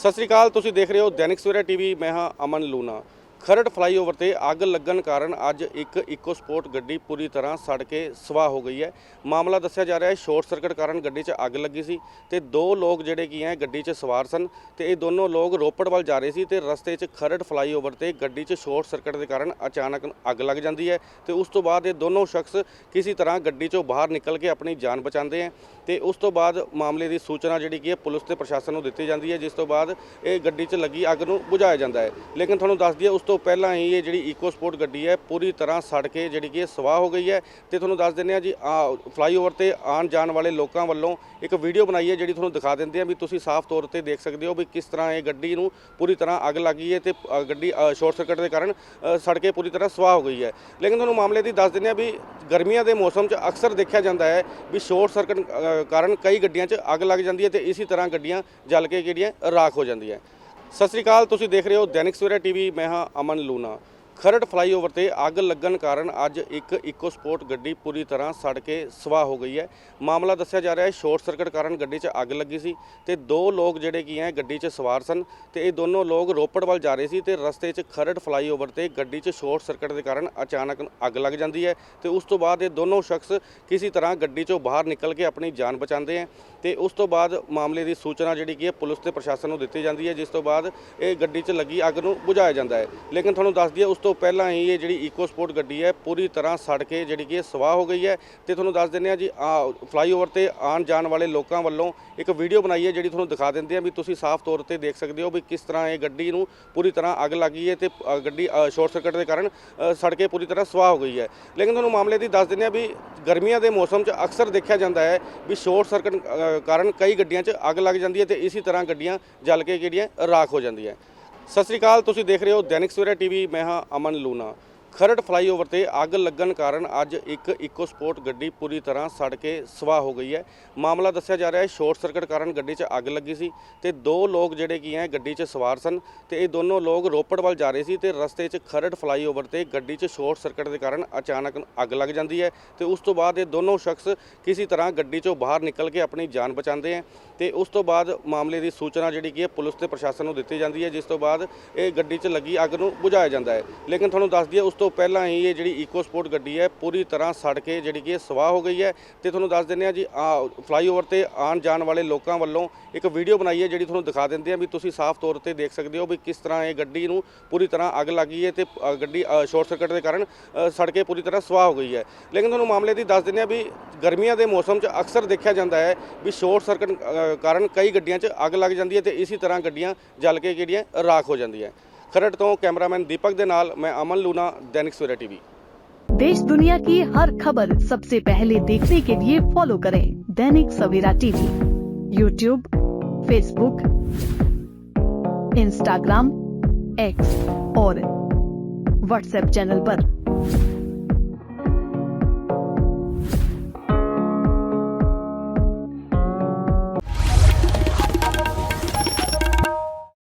ਸਤਿ ਸ੍ਰੀ ਅਕਾਲ ਤੁਸੀਂ ਦੇਖ ਰਹੇ ਹੋ ਦੈਨਿਕ ਸਵੇਰਾ ਟੀਵੀ ਮੈਂ ਹਾਂ ਅਮਨ ਲੂਨਾ ਖਰੜ ਫਲਾਈਓਵਰ ਤੇ ਅੱਗ ਲੱਗਣ ਕਾਰਨ ਅੱਜ ਇੱਕ ਇਕੋ ਸਪੋਰਟ ਗੱਡੀ ਪੂਰੀ ਤਰ੍ਹਾਂ ਸੜ ਕੇ ਸਵਾਹ ਹੋ ਗਈ ਹੈ। ਮਾਮਲਾ ਦੱਸਿਆ ਜਾ ਰਿਹਾ ਹੈ, ਸ਼ਾਰਟ ਸਰਕਟ ਕਾਰਨ ਗੱਡੀ 'ਚ ਅੱਗ ਲੱਗੀ ਸੀ ਤੇ ਦੋ ਲੋਕ ਜਿਹੜੇ ਕੀ ਹੈ ਗੱਡੀ 'ਚ ਸਵਾਰ ਸਨ ਤੇ ਇਹ ਦੋਨੋਂ ਲੋਕ ਰੋਪੜ ਵੱਲ ਜਾ ਰਹੇ ਸੀ ਤੇ ਰਸਤੇ 'ਚ ਖਰੜ ਫਲਾਈਓਵਰ ਤੇ ਗੱਡੀ 'ਚ ਸ਼ਾਰਟ ਸਰਕਟ ਦੇ ਕਾਰਨ ਅਚਾਨਕ ਅੱਗ ਲੱਗ ਜਾਂਦੀ ਹੈ ਤੇ ਉਸ ਤੋਂ ਬਾਅਦ ਇਹ ਦੋਨੋਂ ਸ਼ਖਸ ਕਿਸੇ ਤਰ੍ਹਾਂ ਗੱਡੀ 'ਚੋਂ ਬਾਹਰ ਨਿਕਲ ਕੇ ਆਪਣੀ ਜਾਨ ਬਚਾਉਂਦੇ ਹੈ ਤੇ ਉਸ ਤੋਂ ਬਾਅਦ ਮਾਮਲੇ ਦੀ ਸੂਚਨਾ ਜਿਹੜੀ ਕੀ ਹੈ ਪੁਲਿਸ ਤੇ ਪ੍ਰਸ਼ਾਸਨ ਨੂੰ ਦਿੱਤੀ ਜਾਂਦੀ ਹੈ, ਜਿਸ ਤੋਂ ਬਾਅਦ ਇਹ ਗੱਡੀ 'ਚ ਲੱਗੀ ਅੱਗ ਨੂੰ ਬੁਝਾਇਆ ਜਾਂਦਾ ਹੈ। ਲੇਕਿਨ ਤੁਹਾਨੂੰ ਦੱਸ ਦਈਏ, ਉਸ ਤੋਂ ਪਹਿਲਾਂ ਹੀ ਇਹ ਜਿਹੜੀ ਈਕੋ ਸਪੋਰਟ ਗੱਡੀ ਹੈ ਪੂਰੀ ਤਰ੍ਹਾਂ ਸੜ ਕੇ ਜਿਹੜੀ ਕਿ ਸਵਾਹ ਹੋ ਗਈ ਹੈ ਤੇ ਤੁਹਾਨੂੰ ਦੱਸ ਦਿੰਦੇ ਆ ਜੀ ਆ ਫਲਾਈਓਵਰ ਤੇ ਆਉਣ ਜਾਣ ਵਾਲੇ ਲੋਕਾਂ ਵੱਲੋਂ ਇੱਕ ਵੀਡੀਓ ਬਣਾਈ ਹੈ ਜਿਹੜੀ ਤੁਹਾਨੂੰ ਦਿਖਾ ਦਿੰਦੇ ਆ ਵੀ ਤੁਸੀਂ ਸਾਫ਼ ਤੌਰ ਤੇ ਦੇਖ ਸਕਦੇ ਹੋ ਵੀ ਕਿਸ ਤਰ੍ਹਾਂ ਇਹ ਗੱਡੀ ਨੂੰ ਪੂਰੀ ਤਰ੍ਹਾਂ ਅੱਗ ਲੱਗੀ ਹੈ ਤੇ ਗੱਡੀ ਸ਼ਾਰਟ ਸਰਕਟ ਦੇ ਕਾਰਨ ਅ, ਸੜ ਕੇ ਪੂਰੀ ਤਰ੍ਹਾਂ ਸਵਾਹ ਹੋ ਗਈ ਹੈ। ਲੇਕਿਨ ਤੁਹਾਨੂੰ ਮਾਮਲੇ ਦੀ ਦੱਸ ਦਿੰਦੇ ਆ ਵੀ ਗਰਮੀਆਂ ਦੇ ਮੌਸਮ 'ਚ ਅਕਸਰ ਦੇਖਿਆ ਜਾਂਦਾ ਹੈ ਵੀ ਸ਼ਾਰਟ ਸਰਕਟ ਕਾਰਨ ਕਈ ਗੱਡੀਆਂ 'ਚ ਅੱਗ ਲੱਗ ਜਾਂਦੀ ਹੈ ਤੇ ਇਸੇ ਤਰ੍ਹਾਂ ਗੱਡੀਆਂ ਜਲ ਕੇ ਜਿਹੜੀਆਂ ਰਾਖ ਹੋ ਜਾਂਦੀਆਂ ਸਤਿ ਸ੍ਰੀ ਅਕਾਲ, ਤੁਸੀਂ ਦੇਖ ਰਹੇ ਹੋ ਦੈਨਿਕ ਸਵੇਰਾ ਟੀਵੀ, ਮੈਂ ਹਾਂ ਅਮਨ ਲੂਨਾ ਖਰੜ ਫਲਾਈਓਵਰ ਤੇ ਅੱਗ ਲੱਗਣ ਕਾਰਨ ਅੱਜ ਇੱਕ ਇਕੋ ਸਪੋਰਟ ਗੱਡੀ ਪੂਰੀ ਤਰ੍ਹਾਂ ਸੜ ਕੇ ਸਵਾਹ ਹੋ ਗਈ ਹੈ। ਮਾਮਲਾ ਦੱਸਿਆ ਜਾ ਰਿਹਾ ਹੈ, ਸ਼ਾਰਟ ਸਰਕਟ ਕਾਰਨ ਗੱਡੀ 'ਚ ਅੱਗ ਲੱਗੀ ਸੀ ਤੇ ਦੋ ਲੋਕ ਜਿਹੜੇ ਕੀ ਹੈ ਗੱਡੀ 'ਚ ਸਵਾਰ ਸਨ ਤੇ ਇਹ ਦੋਨੋਂ ਲੋਕ ਰੋਪੜ ਵੱਲ ਜਾ ਰਹੇ ਸੀ ਤੇ ਰਸਤੇ 'ਚ ਖਰੜ ਫਲਾਈਓਵਰ ਤੇ ਗੱਡੀ 'ਚ ਸ਼ਾਰਟ ਸਰਕਟ ਦੇ ਕਾਰਨ ਅਚਾਨਕ ਅੱਗ ਲੱਗ ਜਾਂਦੀ ਹੈ ਤੇ ਉਸ ਤੋਂ ਬਾਅਦ ਇਹ ਦੋਨੋਂ ਸ਼ਖਸ ਕਿਸੇ ਤਰ੍ਹਾਂ ਗੱਡੀ 'ਚੋਂ ਬਾਹਰ ਨਿਕਲ ਕੇ ਆਪਣੀ ਜਾਨ ਬਚਾਉਂਦੇ ਹੈ। ਤੇ ਉਸ ਤੋਂ ਬਾਅਦ ਮਾਮਲੇ ਦੀ ਸੂਚਨਾ ਜਿਹੜੀ ਕੀ ਹੈ ਪੁਲਿਸ ਤੇ ਪ੍ਰਸ਼ਾਸਨ ਨੂੰ ਦਿੱਤੀ ਜਾਂਦੀ ਹੈ, ਜਿਸ ਤੋਂ ਬਾਅਦ ਇਹ ਗੱਡੀ 'ਚ ਲੱਗੀ ਅੱਗ ਨੂੰ ਬੁਝਾਇਆ ਜਾਂਦਾ ਹੈ। ਲੇਕਿਨ ਤੁਹਾਨੂੰ ਦੱਸ ਦਈਏ, ਉਸ ਤੋਂ ਪਹਿਲਾਂ ਹੀ ਇਹ ਜਿਹੜੀ ਈਕੋ ਸਪੋਰਟ ਗੱਡੀ ਹੈ, ਪੂਰੀ ਤਰ੍ਹਾਂ ਸੜ ਕੇ ਜਿਹੜੀ ਕਿ ਇਹ ਸਵਾਹ ਹੋ ਗਈ ਹੈ। ਤੇ ਤੁਹਾਨੂੰ ਦੱਸ ਦਿੰਦੇ ਆ ਜੀ, ਆ ਫਲਾਈਓਵਰ ਤੇ ਆਉਣ ਜਾਣ ਵਾਲੇ ਲੋਕਾਂ ਵੱਲੋਂ ਇੱਕ ਵੀਡੀਓ ਬਣਾਈ ਹੈ, ਜਿਹੜੀ ਤੁਹਾਨੂੰ ਦਿਖਾ ਦਿੰਦੇ ਆ ਵੀ ਤੁਸੀਂ ਸਾਫ਼ ਤੌਰ ਤੇ ਦੇਖ ਸਕਦੇ ਹੋ ਵੀ ਕਿਸ ਤਰ੍ਹਾਂ ਇਹ ਗੱਡੀ ਨੂੰ ਪੂਰੀ ਤਰ੍ਹਾਂ ਅੱਗ ਲੱਗੀ ਹੈ ਤੇ ਗੱਡੀ ਸ਼ਾਰਟ ਸਰਕਟ ਦੇ ਕਾਰਨ ਸੜ ਕੇ ਪੂਰੀ ਤਰ੍ਹਾਂ ਸਵਾਹ ਹੋ ਗਈ ਹੈ। ਲੇਕਿਨ ਤੁਹਾਨੂੰ ਮਾਮਲੇ ਦੀ ਦੱਸ ਦਿੰਦੇ ਆ ਵੀ ਗਰਮੀਆਂ ਦੇ ਮੌਸਮ 'ਚ ਅਕਸਰ ਦੇਖਿਆ ਜਾਂਦਾ ਹੈ ਵੀ ਸ਼ਾਰਟ ਸਰਕਟ ਕਾਰਨ ਕਈ ਗੱਡੀਆਂ 'ਚ ਅੱਗ ਲੱਗ ਜਾਂਦੀ ਹੈ ਤੇ ਇਸੇ ਤਰ੍ਹਾਂ ਗੱਡੀਆਂ ਜਲ ਕੇ ਜਿਹੜੀਆਂ ਰਾਖ ਹੋ ਜਾਂਦੀਆਂ ਸਤਿ ਸ੍ਰੀ ਅਕਾਲ, ਤੁਸੀਂ ਦੇਖ ਰਹੇ ਹੋ ਦੈਨਿਕ ਸਵੇਰਾ ਟੀਵੀ, ਮੈਂ ਹਾਂ ਅਮਨ ਲੂਨਾ ਖਰੜ ਫਲਾਈਓਵਰ ਤੇ ਅੱਗ ਲੱਗਣ ਕਾਰਨ ਅੱਜ ਇੱਕ ਇਕੋ ਸਪੋਰਟ ਗੱਡੀ ਪੂਰੀ ਤਰ੍ਹਾਂ ਸੜ ਕੇ ਸਵਾਹ ਹੋ ਗਈ ਹੈ। ਮਾਮਲਾ ਦੱਸਿਆ ਜਾ ਰਿਹਾ ਹੈ, ਸ਼ਾਰਟ ਸਰਕਟ ਕਾਰਨ ਗੱਡੀ 'ਚ ਅੱਗ ਲੱਗੀ ਸੀ ਤੇ ਦੋ ਲੋਕ ਜਿਹੜੇ ਕੀ ਹੈ ਗੱਡੀ 'ਚ ਸਵਾਰ ਸਨ ਤੇ ਇਹ ਦੋਨੋਂ ਲੋਕ ਰੋਪੜ ਵੱਲ ਜਾ ਰਹੇ ਸੀ ਤੇ ਰਸਤੇ 'ਚ ਖਰੜ ਫਲਾਈਓਵਰ ਤੇ ਗੱਡੀ 'ਚ ਸ਼ਾਰਟ ਸਰਕਟ ਦੇ ਕਾਰਨ ਅਚਾਨਕ ਅੱਗ ਲੱਗ ਜਾਂਦੀ ਹੈ ਤੇ ਉਸ ਤੋਂ ਬਾਅਦ ਇਹ ਦੋਨੋਂ ਸ਼ਖਸ ਕਿਸੇ ਤਰ੍ਹਾਂ ਗੱਡੀ 'ਚੋਂ ਬਾਹਰ ਨਿਕਲ ਕੇ ਆਪਣੀ ਜਾਨ ਬਚਾਉਂਦੇ ਹੈ ਤੇ ਉਸ ਤੋਂ ਬਾਅਦ ਮਾਮਲੇ ਦੀ ਸੂਚਨਾ ਜਿਹੜੀ ਕੀ ਹੈ ਪੁਲਿਸ ਤੇ ਪ੍ਰਸ਼ਾਸਨ ਨੂੰ ਦਿੱਤੀ ਜਾਂਦੀ ਹੈ, ਜਿਸ ਤੋਂ ਬਾਅਦ ਇਹ ਗੱਡੀ 'ਚ ਲੱਗੀ ਅੱਗ ਨੂੰ ਬੁਝਾਇਆ ਜਾਂਦਾ ਹੈ। ਲੇਕਿਨ ਤੁਹਾਨੂੰ ਦੱਸ ਦਈਏ, ਉਸ ਤੋਂ ਪਹਿਲਾਂ ਹੀ ਇਹ ਜਿਹੜੀ ਈਕੋ ਸਪੋਰਟ ਗੱਡੀ ਹੈ ਪੂਰੀ ਤਰ੍ਹਾਂ ਸੜ ਕੇ ਜਿਹੜੀ ਕਿ ਇਹ ਸਵਾਹ ਹੋ ਗਈ ਹੈ ਤੇ ਤੁਹਾਨੂੰ ਦੱਸ ਦਿੰਦੇ ਆ ਜੀ ਆ ਫਲਾਈਓਵਰ ਤੇ ਆਉਣ ਜਾਣ ਵਾਲੇ ਲੋਕਾਂ ਵੱਲੋਂ ਇੱਕ ਵੀਡੀਓ ਬਣਾਈ ਹੈ ਜਿਹੜੀ ਤੁਹਾਨੂੰ ਦਿਖਾ ਦਿੰਦੇ ਆ ਵੀ ਤੁਸੀਂ ਸਾਫ਼ ਤੌਰ ਤੇ ਦੇਖ ਸਕਦੇ ਹੋ ਵੀ ਕਿਸ ਤਰ੍ਹਾਂ ਇਹ ਗੱਡੀ ਨੂੰ ਪੂਰੀ ਤਰ੍ਹਾਂ ਅੱਗ ਲੱਗੀ ਹੈ ਤੇ ਗੱਡੀ ਸ਼ਾਰਟ ਸਰਕਟ ਦੇ ਕਾਰਨ ਅ, ਸੜ ਕੇ ਪੂਰੀ ਤਰ੍ਹਾਂ ਸਵਾਹ ਹੋ ਗਈ ਹੈ। ਲੇਕਿਨ ਤੁਹਾਨੂੰ ਮਾਮਲੇ ਦੀ ਦੱਸ ਦਿੰਦੇ ਆ ਵੀ ਗਰਮੀਆਂ ਦੇ ਮੌਸਮ 'ਚ ਅਕਸਰ ਦੇਖਿਆ ਜਾਂਦਾ ਹੈ ਵੀ ਸ਼ਾਰਟ ਸਰਕਟ ਕਾਰਨ ਕਈ ਗੱਡੀਆਂ 'ਚ ਅੱਗ ਲੱਗ ਜਾਂਦੀ ਹੈ ਤੇ ਇਸੇ ਤਰ੍ਹਾਂ ਗੱਡੀਆਂ ਜਲ ਕੇ ਜਿਹੜੀਆਂ ਰਾਖ ਹੋ ਜਾਂਦੀਆਂ ਖਰੜ ਤੋਂ ਕੈਮਰਾਮੈਨ ਦੀਪਕ ਦੇ ਨਾਲ ਮੈਂ ਅਮਨ ਲੂਨਾ ਦੈਨਿਕ ਸਵੇਰਾ ਟੀਵੀ देश दुनिया की हर खबर सबसे पहले देखने के लिए फॉलो करें Dainik Savera TV YouTube Facebook Instagram X और व्हाट्सएप चैनल पर।